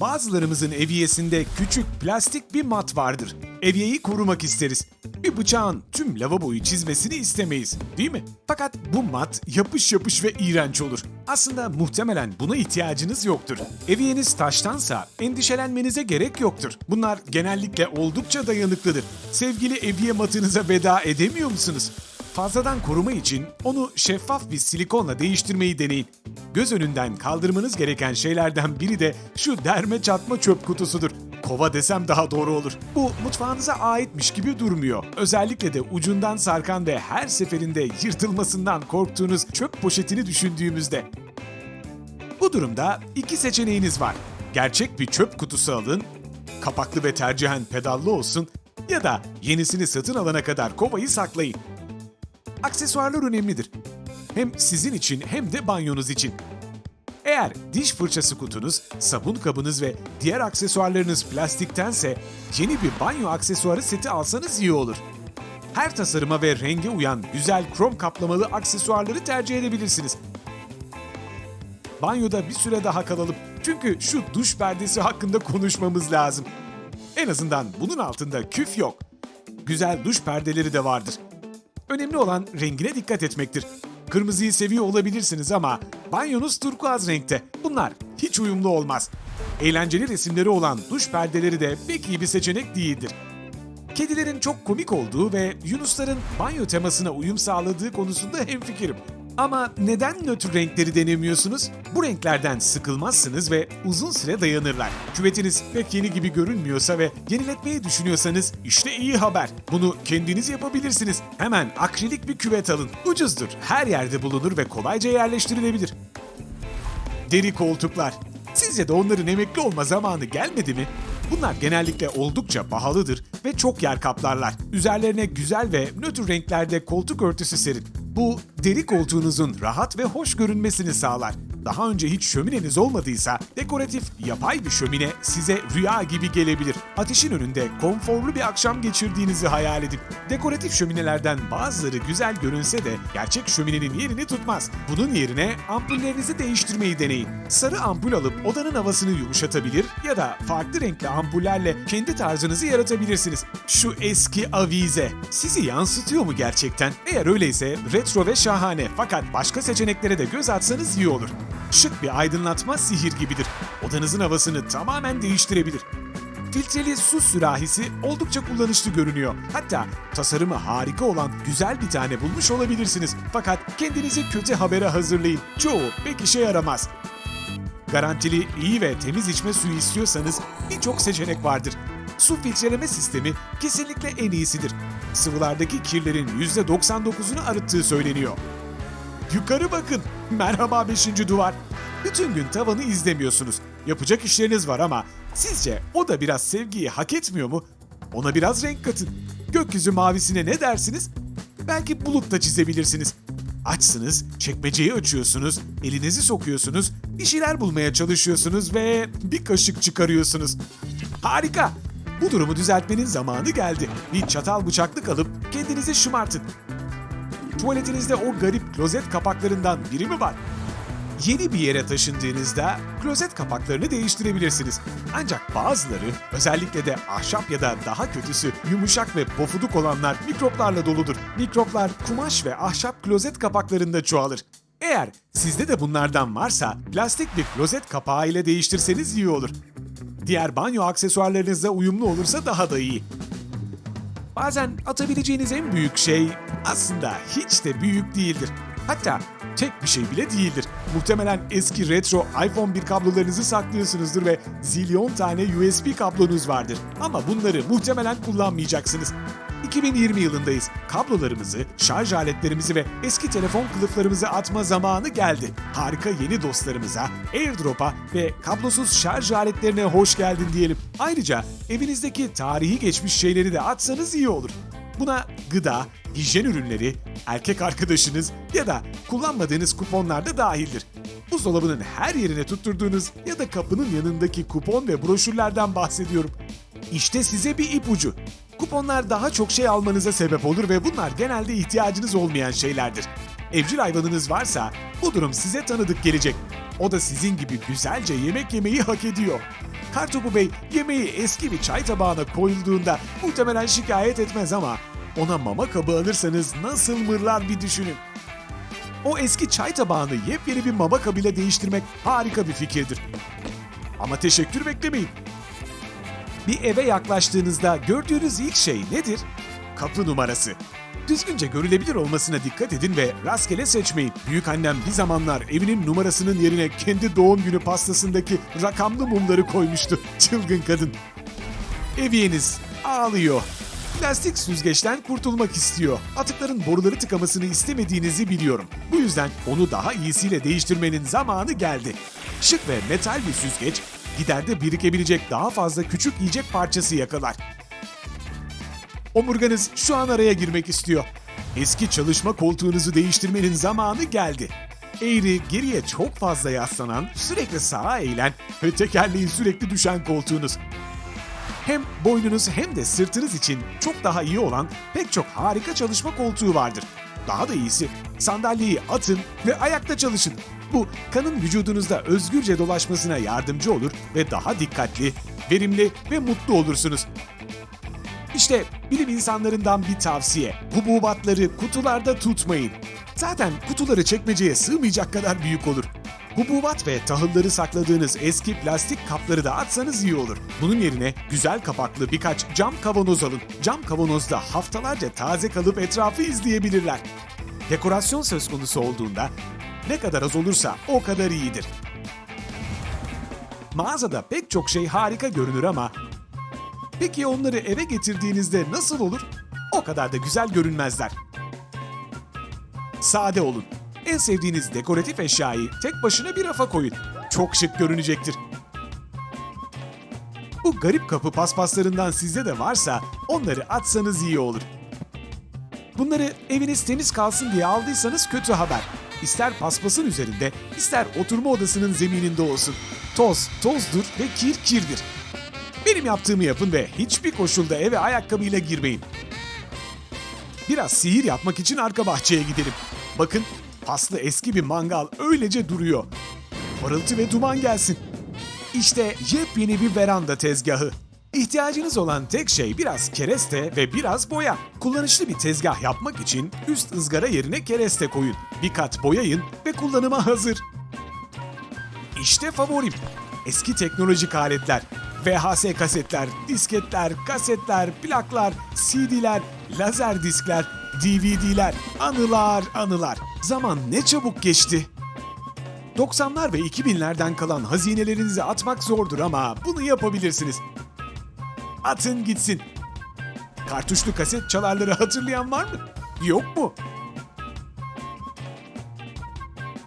Bazılarımızın eviyesinde küçük plastik bir mat vardır. Eviyeyi korumak isteriz. Bir bıçağın tüm lavaboyu çizmesini istemeyiz, değil mi? Fakat bu mat yapış yapış ve iğrenç olur. Aslında muhtemelen buna ihtiyacınız yoktur. Eviyeniz taştansa endişelenmenize gerek yoktur. Bunlar genellikle oldukça dayanıklıdır. Sevgili eviye matınıza veda edemiyor musunuz? Fazladan koruma için onu şeffaf bir silikonla değiştirmeyi deneyin. Göz önünden kaldırmanız gereken şeylerden biri de şu derme çatma çöp kutusudur. Kova desem daha doğru olur. Bu mutfağınıza aitmiş gibi durmuyor. Özellikle de ucundan sarkan ve her seferinde yırtılmasından korktuğunuz çöp poşetini düşündüğümüzde. Bu durumda iki seçeneğiniz var. Gerçek bir çöp kutusu alın, kapaklı ve tercihen pedallı olsun ya da yenisini satın alana kadar kovayı saklayın. Aksesuarlar önemlidir. Hem sizin için hem de banyonuz için. Eğer diş fırçası kutunuz, sabun kabınız ve diğer aksesuarlarınız plastiktense yeni bir banyo aksesuarı seti alsanız iyi olur. Her tasarıma ve renge uyan güzel krom kaplamalı aksesuarları tercih edebilirsiniz. Banyoda bir süre daha kalalım. Çünkü şu duş perdesi hakkında konuşmamız lazım. En azından bunun altında küf yok. Güzel duş perdeleri de vardır. Önemli olan rengine dikkat etmektir. Kırmızıyı seviyor olabilirsiniz ama banyonuz turkuaz renkte. Bunlar hiç uyumlu olmaz. Eğlenceli resimleri olan duş perdeleri de pek iyi bir seçenek değildir. Kedilerin çok komik olduğu ve Yunusların banyo temasına uyum sağladığı konusunda hemfikirim. Ama neden nötr renkleri denemiyorsunuz? Bu renklerden sıkılmazsınız ve uzun süre dayanırlar. Küvetiniz pek yeni gibi görünmüyorsa ve yeniletmeyi düşünüyorsanız işte iyi haber. Bunu kendiniz yapabilirsiniz. Hemen akrilik bir küvet alın. Ucuzdur, her yerde bulunur ve kolayca yerleştirilebilir. Deri koltuklar. Sizce de onların emekli olma zamanı gelmedi mi? Bunlar genellikle oldukça pahalıdır ve çok yer kaplarlar. Üzerlerine güzel ve nötr renklerde koltuk örtüsü serin. Bu deri koltuğunuzun rahat ve hoş görünmesini sağlar. Daha önce hiç şömineniz olmadıysa dekoratif yapay bir şömine size rüya gibi gelebilir. Ateşin önünde konforlu bir akşam geçirdiğinizi hayal edin. Dekoratif şöminelerden bazıları güzel görünse de gerçek şöminenin yerini tutmaz. Bunun yerine ampullerinizi değiştirmeyi deneyin. Sarı ampul alıp odanın havasını yumuşatabilir ya da farklı renkli ampullerle kendi tarzınızı yaratabilirsiniz. Şu eski avize sizi yansıtıyor mu gerçekten? Eğer öyleyse retro ve şahane fakat başka seçeneklere de göz atsanız iyi olur. Şık bir aydınlatma sihir gibidir. Odanızın havasını tamamen değiştirebilir. Filtreli su sürahisi oldukça kullanışlı görünüyor. Hatta tasarımı harika olan güzel bir tane bulmuş olabilirsiniz. Fakat kendinizi kötü habere hazırlayın. Çoğu pek işe yaramaz. Garantili, iyi ve temiz içme suyu istiyorsanız birçok seçenek vardır. Su filtreleme sistemi kesinlikle en iyisidir. Sıvılardaki kirlerin %99'unu arıttığı söyleniyor. Yukarı bakın. Merhaba 5. duvar. Bütün gün tavanı izlemiyorsunuz. Yapacak işleriniz var ama sizce o da biraz sevgiyi hak etmiyor mu? Ona biraz renk katın. Gökyüzü mavisine ne dersiniz? Belki bulut da çizebilirsiniz. Açsınız, çekmeceyi açıyorsunuz, elinizi sokuyorsunuz, bir şeyler bulmaya çalışıyorsunuz ve bir kaşık çıkarıyorsunuz. Harika! Bu durumu düzeltmenin zamanı geldi. Bir çatal bıçaklık alıp kendinizi şımartın. Tuvaletinizde o garip klozet kapaklarından biri mi var? Yeni bir yere taşındığınızda klozet kapaklarını değiştirebilirsiniz. Ancak bazıları, özellikle de ahşap ya da daha kötüsü yumuşak ve pofuduk olanlar mikroplarla doludur. Mikroplar kumaş ve ahşap klozet kapaklarında çoğalır. Eğer sizde de bunlardan varsa plastik bir klozet kapağı ile değiştirseniz iyi olur. Diğer banyo aksesuarlarınızla uyumlu olursa daha da iyi. Bazen atabileceğiniz en büyük şey aslında hiç de büyük değildir. Hatta tek bir şey bile değildir. Muhtemelen eski retro iPhone 1 kablolarınızı saklıyorsunuzdur ve zilyon tane USB kablonuz vardır. Ama bunları muhtemelen kullanmayacaksınız. 2020 yılındayız. Kablolarımızı, şarj aletlerimizi ve eski telefon kılıflarımızı atma zamanı geldi. Harika yeni dostlarımıza, AirDrop'a ve kablosuz şarj aletlerine hoş geldin diyelim. Ayrıca evinizdeki tarihi geçmiş şeyleri de atsanız iyi olur. Buna gıda, hijyen ürünleri, erkek arkadaşınız ya da kullanmadığınız kuponlar da dahildir. Buzdolabının her yerine tutturduğunuz ya da kapının yanındaki kupon ve broşürlerden bahsediyorum. İşte size bir ipucu. Kuponlar daha çok şey almanıza sebep olur ve bunlar genelde ihtiyacınız olmayan şeylerdir. Evcil hayvanınız varsa bu durum size tanıdık gelecek. O da sizin gibi güzelce yemek yemeyi hak ediyor. Kartopu Bey yemeği eski bir çay tabağına koyulduğunda muhtemelen şikayet etmez ama ona mama kabı alırsanız nasıl mırlar bir düşünün. O eski çay tabağını yepyeni bir mama kabıyla değiştirmek harika bir fikirdir. Ama teşekkür beklemeyin. Bir eve yaklaştığınızda gördüğünüz ilk şey nedir? Kapı numarası. Düzgünce görülebilir olmasına dikkat edin ve rastgele seçmeyin. Büyük annem bir zamanlar evinin numarasının yerine kendi doğum günü pastasındaki rakamlı mumları koymuştu. Çılgın kadın. Eviyeniz ağlıyor. Plastik süzgeçten kurtulmak istiyor. Atıkların boruları tıkamasını istemediğinizi biliyorum. Bu yüzden onu daha iyisiyle değiştirmenin zamanı geldi. Şık ve metal bir süzgeç, giderde birikebilecek daha fazla küçük yiyecek parçası yakalar. Omurganız şu an araya girmek istiyor. Eski çalışma koltuğunuzu değiştirmenin zamanı geldi. Eğri, geriye çok fazla yaslanan, sürekli sağa eğilen ve tekerleği sürekli düşen koltuğunuz. Hem boynunuz hem de sırtınız için çok daha iyi olan pek çok harika çalışma koltuğu vardır. Daha da iyisi sandalyeyi atın ve ayakta çalışın. Bu kanın vücudunuzda özgürce dolaşmasına yardımcı olur ve daha dikkatli, verimli ve mutlu olursunuz. İşte bilim insanlarından bir tavsiye. Hububatları kutularda tutmayın. Zaten kutuları çekmeceye sığmayacak kadar büyük olur. Hububat ve tahılları sakladığınız eski plastik kapları da atsanız iyi olur. Bunun yerine güzel kapaklı birkaç cam kavanoz alın. Cam kavanozda haftalarca taze kalıp etrafı izleyebilirler. Dekorasyon söz konusu olduğunda ne kadar az olursa o kadar iyidir. Mağazada pek çok şey harika görünür ama Peki onları eve getirdiğinizde nasıl olur? O kadar da güzel görünmezler. Sade olun. En sevdiğiniz dekoratif eşyayı tek başına bir rafa koyun. Çok şık görünecektir. Bu garip kapı paspaslarından sizde de varsa onları atsanız iyi olur. Bunları eviniz temiz kalsın diye aldıysanız kötü haber. İster paspasın üzerinde, ister oturma odasının zemininde olsun. Toz, tozdur ve kir kirdir. Benim yaptığımı yapın ve hiçbir koşulda eve ayakkabıyla girmeyin. Biraz sihir yapmak için arka bahçeye gidelim. Bakın paslı eski bir mangal öylece duruyor. Parıltı ve duman gelsin. İşte yepyeni bir veranda tezgahı. İhtiyacınız olan tek şey biraz kereste ve biraz boya. Kullanışlı bir tezgah yapmak için üst ızgara yerine kereste koyun. Bir kat boyayın ve kullanıma hazır. İşte favorim. Eski teknolojik aletler. VHS kasetler, disketler, kasetler, plaklar, CD'ler, lazer diskler, DVD'ler, anılar, anılar. Zaman ne çabuk geçti. 90'lar ve 2000'lerden kalan hazinelerinizi atmak zordur ama bunu yapabilirsiniz. Atın gitsin. Kartuşlu kaset çalarları hatırlayan var mı? Yok mu?